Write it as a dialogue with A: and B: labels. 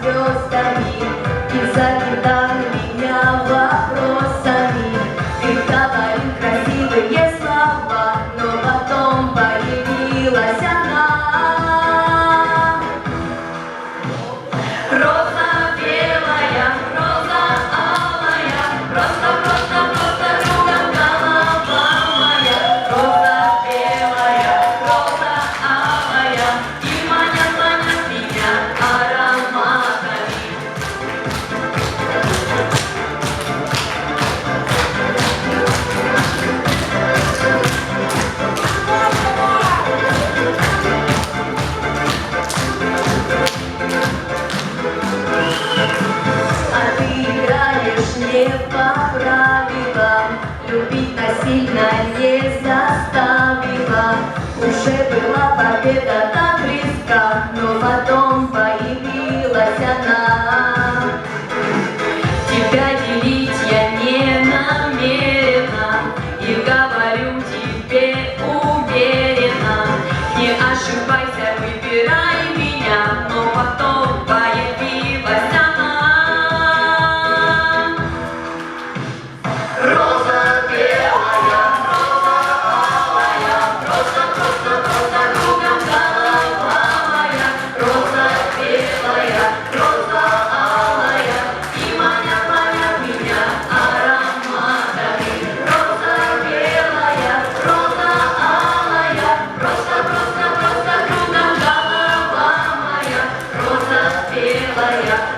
A: звездами И закидали меня вопросами. Ты говорил красивые слова Но потом появилась она. Роза меня здесь заставила. Уже была победа так близка, но потом kasih banyak.